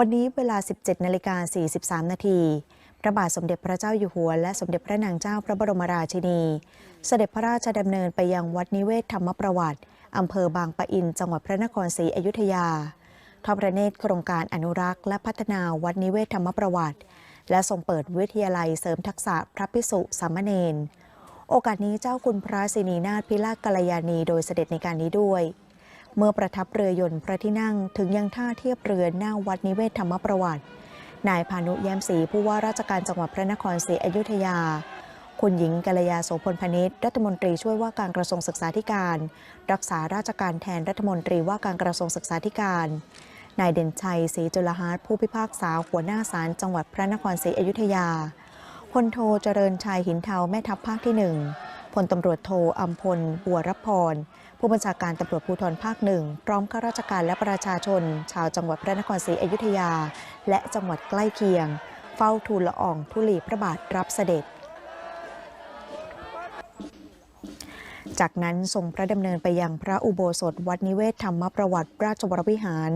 วันนี้เวลา 17นาฬิกา43 นาที พระบาทสมเด็จพระเจ้าอยู่หัว และสมเด็จพระนางเจ้าพระบรมราชินี เสด็จพระราชดำเนินไปยังวัดนิเวศธรรมประวัติอำเภอบางปะอิน จังหวัดพระนครศรีอยุธยา ทอดพระเนตรโครงการอนุรักษ์ และพัฒนาวัดนิเวศธรรมประวัติ และทรงเปิดวิทยาลัยเสริมทักษะพระพิสุสามเณร โอกาสนี้เจ้าคุณพระศินีนาถพิรากัลยาณีโดยเสด็จในการนี้ด้วย เมื่อประทับเรือยนต์พระที่นั่งถึงยังท่าเทียบเรือหน้าวัดนิเวศธรรมประวัติ นายพานุแย้มศรีผู้ว่าราชการจังหวัดพระนครศรีอยุธยา คุณหญิงกัลยาโสพลพนิษฐ์รัฐมนตรีช่วยว่าการกระทรวงศึกษาธิการ รักษาราชการแทนรัฐมนตรีว่าการกระทรวงศึกษาธิการ นายเด่นชัยศรีจุลหาร์ผู้พิพากษาหัวหน้าศาลจังหวัดพระนครศรีอยุธยาพลโทเจริญชัยหินเทาแม่ทัพภาคที่หนึ่งพลตำรวจโทอัมพลบัวรพร ผู้บัญชาการตำรวจภูธรภาคหนึ่งพร้อมข้าราชการและประชาชน ชาวจังหวัดพระนครศรีอยุธยา และจังหวัดใกล้เคียง เฝ้าทูลละอองธุลีพระบาทรับเสด็จจากนั้นทรงพระดำเนินไปยังพระอุโบสถวัดนิเวศธรรมประวัติราชวรวิหาร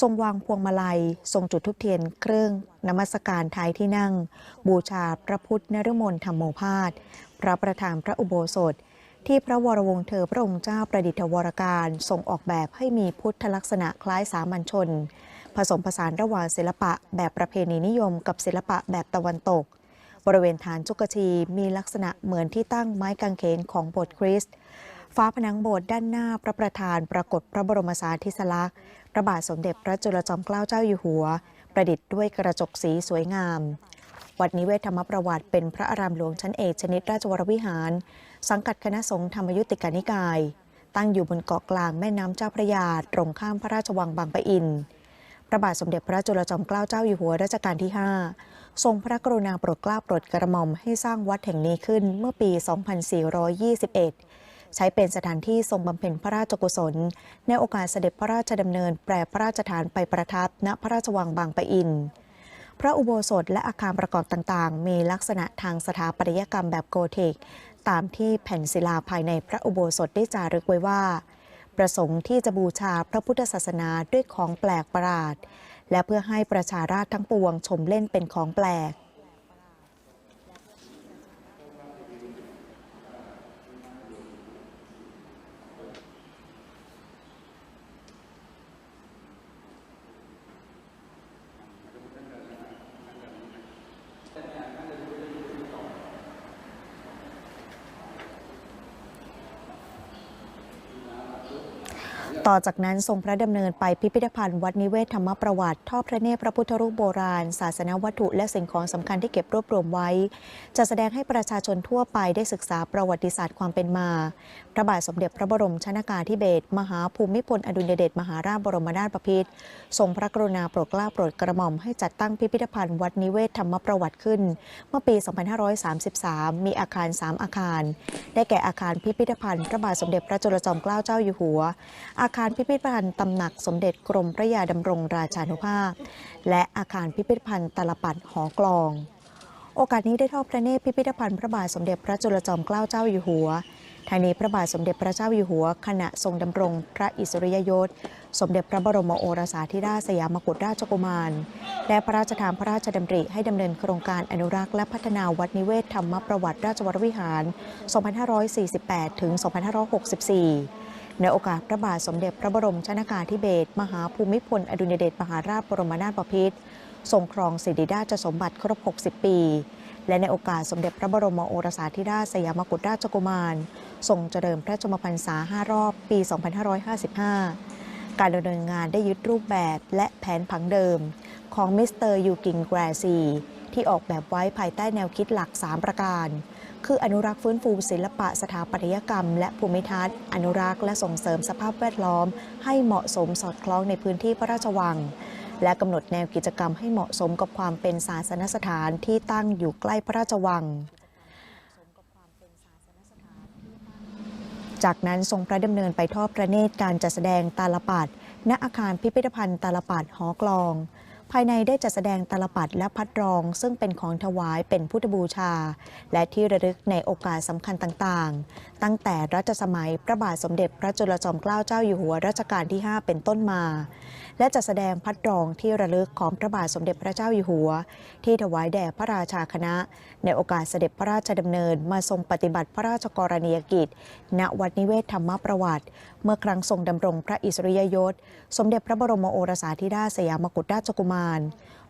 ทรงวางพวงมาลัย ทรงจุดทุกเทียนเครื่องนมัสการท้ายที่นั่ง บูชาพระพุทธนรมนธรรมโมพาสพระประธานพระอุโบสถ ที่พระวรวงศ์เธอพระองค์เจ้าประดิษฐวรการทรงออกแบบให้มีพุทธลักษณะคล้ายสามัญชน ผสมผสานระหว่างศิลปะแบบประเพณีนิยมกับศิลปะแบบตะวันตก บริเวณฐานจุกชีมีลักษณะเหมือนที่ตั้งไม้กางเขนของโบสถ์คริสต์ฟ้าผนังโบสถ์ด้านหน้าพระประธานปรากฏพระบรมสารีริสลักษณ์พระบาทสมเด็จพระจุลจอมเกล้าเจ้าอยู่หัว ประดิษฐ์ด้วยกระจกสีสวยงาม วัดนิเวศธรรมประวัติเป็นพระอารามหลวงชั้นเอกชนิดราชวรวิหาร สังกัดคณะสงฆ์ธรรมยุติกานิกาย ตั้งอยู่บนเกาะกลางแม่น้ำเจ้าพระยาตรงข้ามพระราชวังบางปะอิน พระบาทสมเด็จพระจุลจอมเกล้าเจ้าอยู่หัวรัชกาลที่ 5 ทรงพระกรุณาโปรดเกล้าโปรดกระหม่อมให้สร้างวัดแห่งนี้ขึ้นเมื่อปี 2421 ใช้เป็นสถานที่ทรงบำเพ็ญพระราชกุศล ในโอกาสเสด็จพระราชดำเนินแปรพระราชทานไปประทับณพระราชวังบางปะอิน พระอุโบสถและอาคารประกอบต่างๆ มีลักษณะทางสถาปัตยกรรมแบบโกธิก ตามที่แผ่นศิลาภายในพระอุโบสถได้จารึกไว้ว่า ประสงค์ที่จะบูชาพระพุทธศาสนาด้วยของแปลกประหลาด และเพื่อให้ประชาราษฎรทั้งปวงชมเล่นเป็นของแปลก ต่อจากนั้นทรงพระดำเนินไปพิพิธภัณฑ์วัดนิเวศธรรมประวัติทอดพระเนตรพระพุทธรูปโบราณ ศาสนวัตถุและสิ่งของสำคัญที่เก็บรวบรวมไว้ จะแสดงให้ประชาชนทั่วไปได้ศึกษาประวัติศาสตร์ความเป็นมา พระบาทสมเด็จพระบรมชนากาธิเบศรมหาภูมิพลอดุลยเดชมหาราชบรมนาถบพิตรทรงพระกรุณาโปรดเกล้าโปรดกระหม่อมให้จัดตั้งพิพิธภัณฑ์วัดนิเวศธรรมประวัติขึ้น เมื่อปี 2533 มีอาคาร 3 อาคาร ได้แก่อาคารพิพิธภัณฑ์พระบาทสมเด็จพระจุลจอมเกล้าเจ้าอยู่หัวอาคารคารพิพิธภัณฑ์ตำหนักสมเด็จกรมพระยาดำรงราชานุภาพ และอาคารพิพิธภัณฑ์ตลปัดหอกลอง โอกาสนี้ได้ทอดพระเนตรพิพิธภัณฑ์พระบาทสมเด็จพระจุลจอมเกล้าเจ้าอยู่หัวทางนี้พระบาทสมเด็จพระเจ้าอยู่หัว ขณะทรงดำรงพระอิสริยยศ สมเด็จพระบรมโอรสาธิราชสยามกุฎราชกุมาร และพระราชทานพระราชดำริให้ดำเนินโครงการอนุรักษ์และพัฒนาวัดนิเวศธรรมประวัติราชวรวิหาร 2548 ถึง 2564 ในโอกาสพระบาทสมเด็จพระบรมชนากาธิเบศรมหาภูมิพล อดุลยเดชมหาราชบรมนาถบพิตรทรงครองสิริราชสมบัติครบ 60 ปี และในโอกาสสมเด็จพระบรมโอรสาธิราชสยามกุฎราชกุมาร ทรงเจริญพระชมพรรษา 5 รอบ ปี 2555 การดำเนินงานได้ยึดรูปแบบและแผนผังเดิม ของมิสเตอร์ยูกินแกรซีที่ออกแบบไว้ภายใต้แนวคิดหลัก 3 ประการ คืออนุรักษ์ฟื้นฟูศิลปะสถาปัตยกรรม และภูมิทัศน์ อนุรักษ์และส่งเสริมสภาพแวดล้อม ให้เหมาะสมสอดคล้องในพื้นที่พระราชวัง และกำหนดแนวกิจกรรมให้เหมาะสมกับความเป็นศาสนสถานที่ตั้งอยู่ใกล้พระราชวังจากนั้นทรงพระดำเนินไปทอดพระเนตรการจัดแสดงตาลปัดณอาคารพิพิธภัณฑ์ตาลปัดหอกลอง ภายในได้จัดแสดงตลปัดและพัดรอง ซึ่งเป็นของถวายเป็นพุทธบูชา และที่ระลึกในโอกาสสำคัญต่างๆ ตั้งแต่รัชสมัยพระบาทสมเด็จพระจุลจอมเกล้าเจ้าอยู่หัวรัชกาลที่ 5 เป็นต้นมา และจัดแสดงพัดรองที่ระลึกของพระบาทสมเด็จพระเจ้าอยู่หัว ที่ถวายแด่พระราชาคณะ ในโอกาสเสด็จพระราชดำเนินมาทรงปฏิบัติพระราชกรณียกิจ ณวัดนิเวศธรรมประวัติ เมื่อครั้งทรงดำรงพระอิสริยยศ สมเด็จพระบรมโอรสาธิราชสยามกุฎราชกุมาร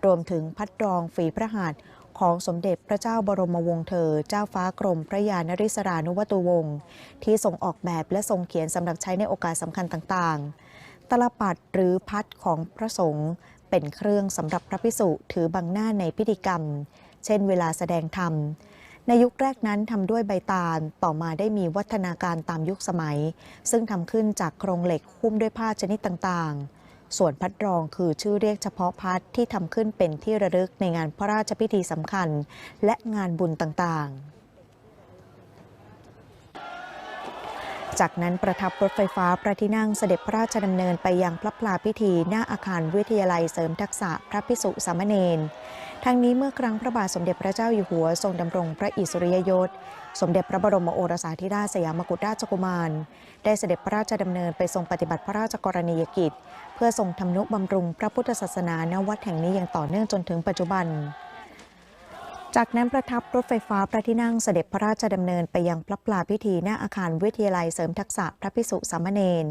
รวมถึงพัดรองฝีพระหัตถ์ของสมเด็จพระเจ้าบรมวงศ์เธอ เจ้าฟ้ากรมพระยานริศรานุวัตุวงศ์ที่ทรงออกแบบและทรงเขียนสำหรับใช้ในโอกาสสำคัญต่างๆ ตลปัดหรือพัดของพระสงฆ์เป็นเครื่องสำหรับพระพิสุถือบังหน้าในพิธีกรรม เช่นเวลาแสดงธรรม ในยุคแรกนั้นทำด้วยใบตาล ต่อมาได้มีวัฒนาการตามยุคสมัย ซึ่งทำขึ้นจากโครงเหล็กหุ้มด้วยผ้าชนิดต่างๆ ส่วนพัดรองคือชื่อเรียกเฉพาะพัดที่ทำขึ้นเป็นที่ระลึกในงานพระราชพิธีสำคัญ และงานบุญต่างๆ จากนั้นประทับรถไฟฟ้าพระที่นั่งเสด็จพระราชดำเนินไปยังพระพลาพิธีหน้าอาคารวิทยาลัยเสริมทักษะพระพิสุสามเณรทั้งนี้เมื่อครั้งพระบาทสมเด็จพระเจ้าอยู่หัวทรงดำรงพระอิสริยยศ สมเด็จพระบรมโอรสาธิราชสยามกุฎราชกุมาร ได้เสด็จพระราชดำเนินไปทรงปฏิบัติพระราชกรณียกิจ เพื่อทรงทำนุบำรุงพระพุทธศาสนาณวัดแห่งนี้อย่างต่อเนื่องจนถึงปัจจุบัน จากนั้นประทับรถไฟฟ้าพระที่นั่งเสด็จพระราชดำเนินไปยังพระปลาพิธีหน้าอาคารวิทยาลัยเสริมทักษะพระพิสุสามเณร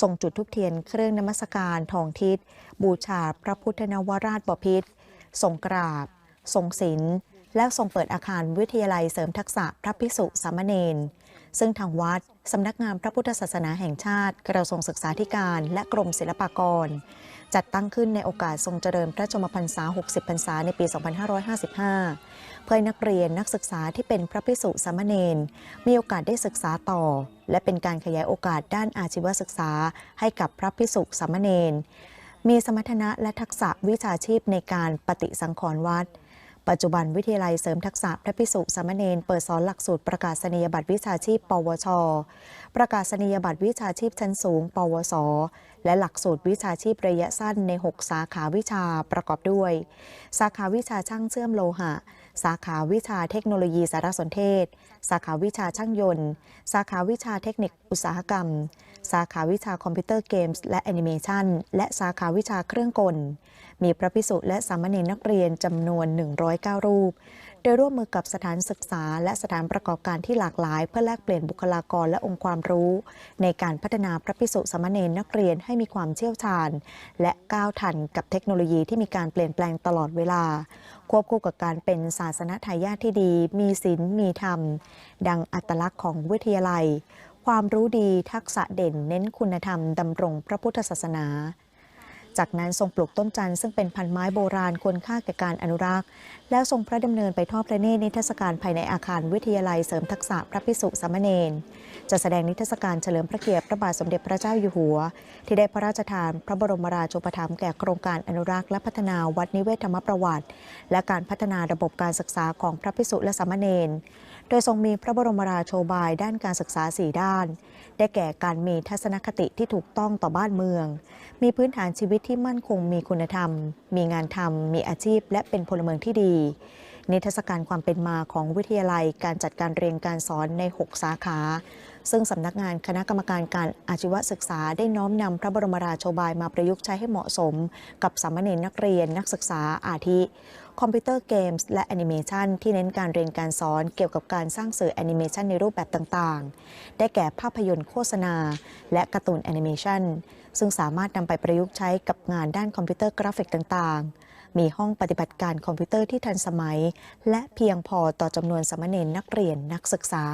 ทรงจุดทุกเทียนเครื่องนมัสการทองทิศบูชาพระพุทธนวราชบพิตรทรงกราบ ทรงศีลและทรงเปิดอาคารวิทยาลัยเสริมทักษะพระพิสุสามเณร ซึ่งทางวัด สำนักงานพระพุทธศาสนาแห่งชาติ กระทรวงศึกษาธิการและกรมศิลปากร จัดตั้งขึ้นในโอกาสทรงเจริญพระชมพรรษา 60 พรรษาในปี 2555 เพื่อให้นักเรียนนักศึกษาที่เป็นพระภิกษุสามเณรมีโอกาสได้ศึกษาต่อ และเป็นการขยายโอกาสด้านอาชีวศึกษา ให้กับพระภิกษุสามเณรมีสมรรถนะและทักษะวิชาชีพในการปฏิสังขรณ์วัด ปัจจุบันวิทยาลัยเสริมทักษะพระพิสุสามเณรเปิดสอนหลักสูตรประกาศนียบัตรวิชาชีพ ปวช ประกาศนียบัตรวิชาชีพชั้นสูง ปวส และหลักสูตรวิชาชีพระยะสั้นใน 6 สาขาวิชาประกอบด้วย สาขาวิชาช่างเชื่อมโลหะ สาขาวิชาเทคโนโลยีสารสนเทศ สาขาวิชาช่างยนต์ สาขาวิชาเทคนิคอุตสาหกรรม สาขาวิชาคอมพิวเตอร์เกมส์และแอนิเมชันและสาขาวิชาเครื่องกล มีพระพิสุและสามเณรนักเรียนจำนวน 109 รูป โดยร่วมมือกับสถานศึกษา และสถานประกอบการที่หลากหลาย เพื่อแลกเปลี่ยนบุคลากรและองค์ความรู้ ในการพัฒนาพระพิสุสามเณรนักเรียนให้มีความเชี่ยวชาญ และก้าวทันกับเทคโนโลยีที่มีการเปลี่ยนแปลงตลอดเวลา ควบคู่กับการเป็นศาสนทายาทที่ดี มีศีลมีธรรม ดังอัตลักษณ์ของวิทยาลัย ความรู้ดีทักษะเด่นเน้นคุณธรรมดำรงพระพุทธศาสนา จากนั้นทรงปลูกต้นจันทร์ซึ่งเป็นพันไม้โบราณควรค่าแก่การอนุรักษ์ แล้วทรงพระดำเนินไปทอดพระเนตรนิทรรศการภายในอาคารวิทยาลัยเสริมทักษะพระพิสุสามเณรจะแสดงนิทรรศการเฉลิมพระเกียรติพระบาทสมเด็จพระเจ้าอยู่หัว ที่ได้พระราชทานพระบรมราชูปถัมภ์แก่โครงการอนุรักษ์และพัฒนาวัดนิเวศธรรมประวัติ และการพัฒนาระบบการศึกษาของพระพิสุและสามเณร โดยทรงมีพระบรมราโชบายด้านการศึกษาสี่ด้าน ได้แก่การมีทัศนคติที่ถูกต้องต่อบ้านเมือง มีพื้นฐานชีวิตที่มั่นคงมีคุณธรรม มีงานทำมีอาชีพ และเป็นพลเมืองที่ดี นิทรรศการความเป็นมาของวิทยาลัยการจัดการเรียนการสอนใน 6 สาขา ซึ่งสำนักงานคณะกรรมการการอาชีวศึกษาได้น้อมนำพระบรมราโชบายมาประยุกต์ใช้ให้เหมาะสม กับสามเณรนักเรียนนักศึกษาอาทิ คอมพิวเตอร์เกมส์และแอนิเมชันที่เน้นการเรียนการสอนเกี่ยวกับการสร้างสื่อแอนิเมชันในรูปแบบต่างๆ ได้แก่ภาพยนตร์โฆษณา และการ์ตูนแอนิเมชันซึ่งสามารถนำไปประยุกต์ใช้กับงานด้านคอมพิวเตอร์กราฟิกต่างๆมีห้องปฏิบัติการคอมพิวเตอร์ที่ทันสมัย และเพียงพอต่อจำนวนสามเณรนักเรียนนักศึกษา